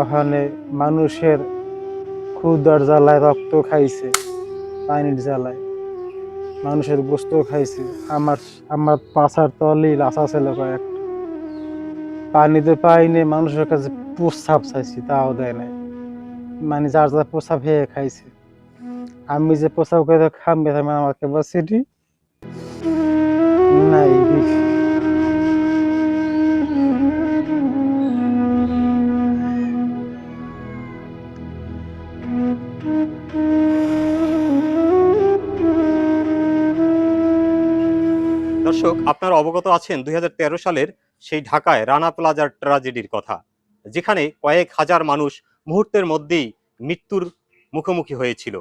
ওখানে মানুষের ক্ষুদার জ্বালায় রক্ত খাইছে, পানির জ্বালায়। মানুষের গোস্ত খাইছে। আমার আমার পাছার তলি লাসা ছিল কয়েকটা পানিতে পাইনি মানুষের কাছে প্রস্রাব চাইছি, তাও দেয় নাই। মানে যার যার প্রস্রাব খেয়ে খাইছে। আমি যে প্রস্রাব করে মানে আমার নাই দর্শক, আপনারা অবগত আছেন দুই হাজার তেরো সালের সেই ঢাকায় রানা প্লাজার ট্রাজেডির কথা, যেখানে কয়েক হাজার মানুষ মুহূর্তের মধ্যেই মৃত্যুর মুখোমুখি হয়েছিল।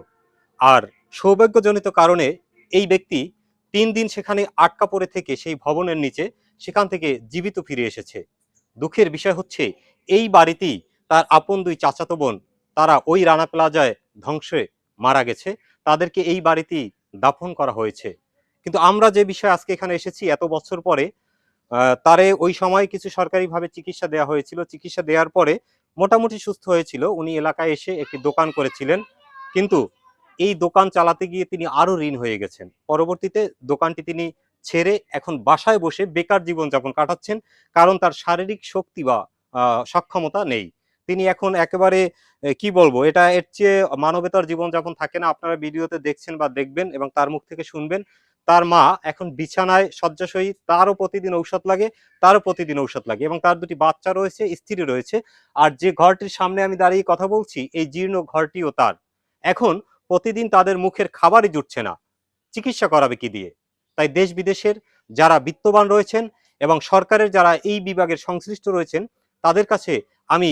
আর সৌভাগ্যজনিত কারণে এই ব্যক্তি তিন দিন সেখানে আটকা পড়ে থেকে সেই ভবনের নিচে সেখান থেকে জীবিত ফিরে এসেছে। দুঃখের বিষয় হচ্ছে, এই বাড়িতেই তার আপন দুই চাচাতো বোন, তারা ওই রানা প্লাজায় ধ্বংসে মারা গেছে। তাদেরকে এই বাড়িতেই দাফন করা হয়েছে। কিন্তু আমরা যে বিষয়ে আজকে এখানে এসেছি এত বছর পরে তারে ওই সময় কিছু সরকারিভাবে চিকিৎসা দেওয়া হয়েছিল। চিকিৎসা দেওয়ার পরে মোটামুটি সুস্থ হয়েছিল। উনি এলাকায় এসে একটি দোকান করেছিলেন। কিন্তু এই দোকান চালাতে গিয়ে তিনি আরও ঋণ হয়ে গেছেন। পরবর্তীতে দোকানটি তিনি ছেড়ে এখন বাসায় বসে বেকার জীবনযাপন কাটাচ্ছেন, কারণ তার শারীরিক শক্তি বা সক্ষমতা নেই। তিনি এখন একেবারে কি বলব, এটা এর চেয়ে মানবেতর জীবনযাপন থাকে না। আপনারা ভিডিওতে দেখছেন বা দেখবেন এবং তার মুখ থেকে শুনবেন। তার মা এখন বিছানায় শয্যাশয়ী, তারও প্রতিদিন ঔষধ লাগে, তারও প্রতিদিন ঔষধ লাগে এবং তার দুটি বাচ্চা রয়েছে, স্ত্রী রয়েছে আর যে ঘরটির সামনে আমি দাঁড়িয়ে কথা বলছি, এই জীর্ণ ঘরটিও তার। এখন প্রতিদিন তাদের মুখের খাবারই জুটছে না। চিকিৎসা করাবে কি দিয়ে? তাই দেশ বিদেশের যারা বিত্তবান রয়েছেন এবং সরকারের যারা এই বিভাগের সংশ্লিষ্ট রয়েছেন, তাদের কাছে আমি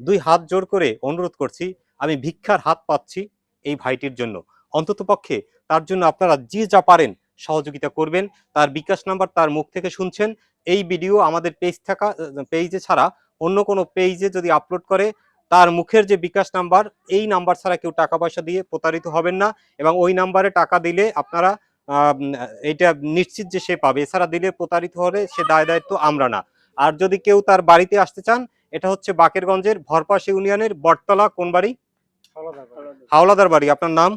দুই হাত জোর করে অনুরোধ করছি, আমি ভিক্ষার হাত পাচ্ছি এই ভাইটির জন্য। অন্ততপক্ষে তার জন্য আপনারা যে যা পারেন সহযোগিতা করবেন তার বিকাশ নাম্বার তার মুখ থেকে শুনছেন এই ভিডিও আমাদের পেজ থাকা পেজে ছাড়া অন্য কোনো পেজে যদি আপলোড করে তার মুখের যে বিকাশ নাম্বার এই নাম্বার ছাড়া কেউ টাকা পয়সা দিয়ে প্রতারিত হবেন না এবং ওই নাম্বারে টাকা দিলে আপনারা এইটা নিশ্চিত যে সে পাবে। এছাড়া দিলে প্রতারিত হলে সে দায় দায়িত্ব আমরা না। আর যদি কেউ তার বাড়িতে আসতে চান এটা হচ্ছে বাকেরগঞ্জের ভরপাশ ইউনিয়নের বটতলা কোন বাড়ি। হাওলাদার বাড়ি। আপনার নাম?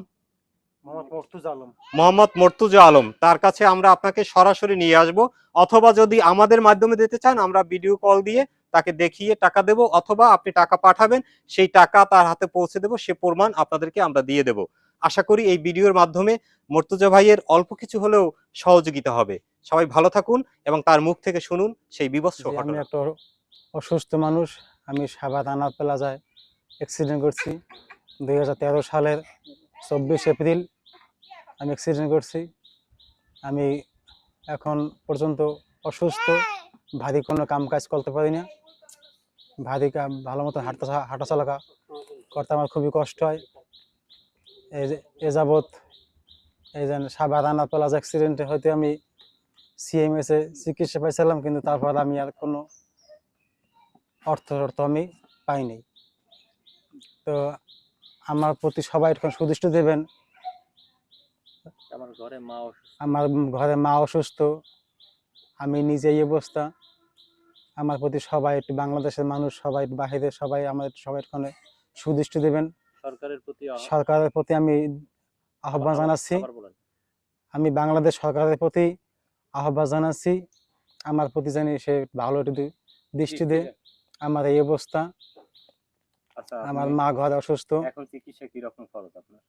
মোহাম্মদ মর্তুজ আলম। তার কাছে আমরা আপনাকে সরাসরি নিয়ে আসব। অথবা যদি আমাদের মাধ্যমে দিতে চান আমরা ভিডিও কল দিয়ে তাকে দেখিয়ে টাকা দেব অথবা আপনি টাকা পাঠাবেন সেই টাকা তার হাতে পৌঁছে দেব সে প্রমাণ আপনাদেরকে আমরা দিয়ে দেব। আশা করি এই ভিডিওর মাধ্যমে মর্তুজা ভাইয়ের অল্প কিছু হলেও সহযোগিতা হবে। সবাই ভালো থাকুন এবং তার মুখ থেকে শুনুন সেই বিভৎস আমি ঘটনা। একটা অসুস্থ মানুষ আমি সাবা থানা প্লাজায় অ্যাক্সিডেন্ট করছি। দুই হাজার তেরো সালের চব্বিশ এপ্রিল আমি অ্যাক্সিডেন্ট করছি। আমি এখন পর্যন্ত অসুস্থ। ভারী কোনো কাম কাজ করতে পারি না। কাম, ভালো মতো হাঁটা হাঁটা চলা করতে আমার খুবই কষ্ট হয়। এ যাবৎ এই যে সাবা থানা প্লাজা অ্যাক্সিডেন্টে হয়তো আমি সিএমএসে চিকিৎসা পাইছিলাম, কিন্তু তারপর আমি আর কোনো অর্থ অর্থ আমি পাইনি। তো আমার প্রতি সবাই এখন সুদৃষ্টি দেবেন। আমার ঘরে মা অসুস্থ। আমার ঘরে মা অসুস্থ। আমি নিজে এই অবস্থা। আমার প্রতি সবাই একটু বাংলাদেশের মানুষ সবাই বাহিরে সবাই আমাদের সবাই এখানে সুদৃষ্টি দেবেন। সরকারের প্রতি সরকারের প্রতি আমি আহ্বান জানাচ্ছি। আমি বাংলাদেশ সরকারের প্রতি আহ্বান জানাচ্ছি। আমার প্রতি জানি সে ভালো একটু দৃষ্টি দেয়। আমার এই অবস্থা। আচ্ছা আমার মা ঘরে অসুস্থ। এখন চিকিৎসা কি রকম খরচ আপনার?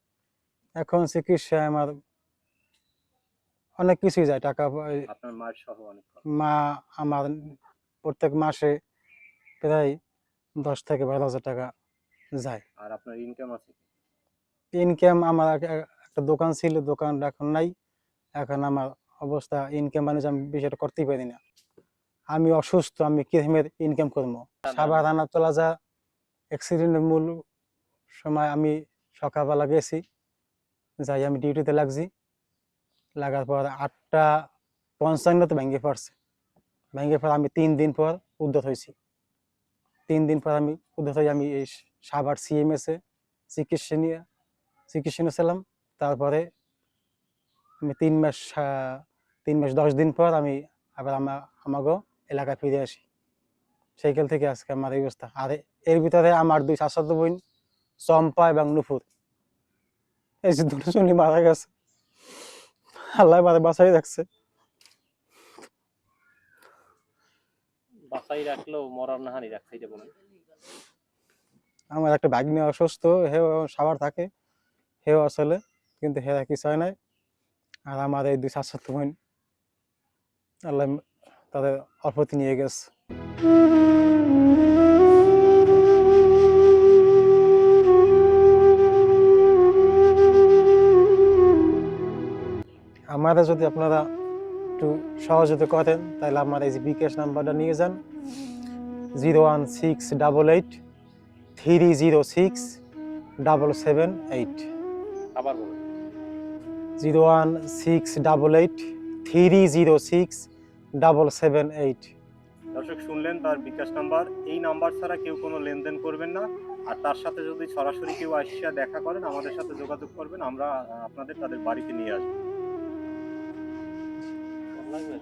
এখন চিকিৎসায় আমার অনেক কিছুই যায় টাকা মা আমার প্রত্যেক মাসে প্রায় দশ থেকে বারো হাজার টাকা যায়। আর আপনার ইনকাম আছে ইনকাম আমার এক- এক- একটা দোকান ছিল দোকান এখন নাই। এখন আমার অবস্থা ইনকাম মানে আমি বিষয়টা করতেই পারি না। আমি অসুস্থ আমি কিরমের ইনকাম করব? সাবার রানা তোলা যা অ্যাক্সিডেন্টের মূল সময় আমি সকালবেলা গেছি যাই আমি ডিউটিতে লাগছি। লাগার পর আটটা পঞ্চান্নতে ভেঙে পড়ছে। ভেঙে পর আমি তিন দিন পর উদ্ধার হয়েছি। তিন দিন পর আমি উদ্ধার হয়ে আমি এই সাবার সিএমএসে চিকিৎসা নিয়ে, চিকিৎসা নিয়েছিলাম। তারপরে আমি তিন মাস তিন মাস, দশ দিন পর আমি আবার আমার আমাগো এলাকায় ফিরে আসি। সেইখান থেকে আজকে আমার এই অবস্থা। আর এর ভিতরে আমার দুই চাচাতো বোন, চম্পা এবং নুপুর। এই দুজনই মারা গেছে। আল্লাহ বাঁচাই রাখছে। বাসাই রাখলেও মরার নাহানি রাখছে এটা বলেন। আমার একটা ভাগ্নে অসুস্থ হেও সাবার থাকে হেও আসলে কিন্তু হেরা কিছু হয় নাই। আর আমার এই দুই চাচাতো বোন আল্লাহ তাদের অল্পতি নিয়ে গেছে। আমাদের যদি আপনারা একটু সহযোগিতা করেন তাহলে আমার এই যে বিকাশ নাম্বারটা নিয়ে যান। Zero one six double eight three zero six double seven eight. আবার বলুন। Zero one six double eight three zero six double seven eight. দর্শক শুনলেন তার বিকাশ নাম্বার। এই নাম্বার ছাড়া কেউ কোনো লেনদেন করবেন না। আর তার সাথে যদি সরাসরি কেউ আসিয়া দেখা করেন আমাদের সাথে যোগাযোগ করবেন। আমরা আপনাদের তাদের বাড়িতে নিয়ে আসব। থাকবেন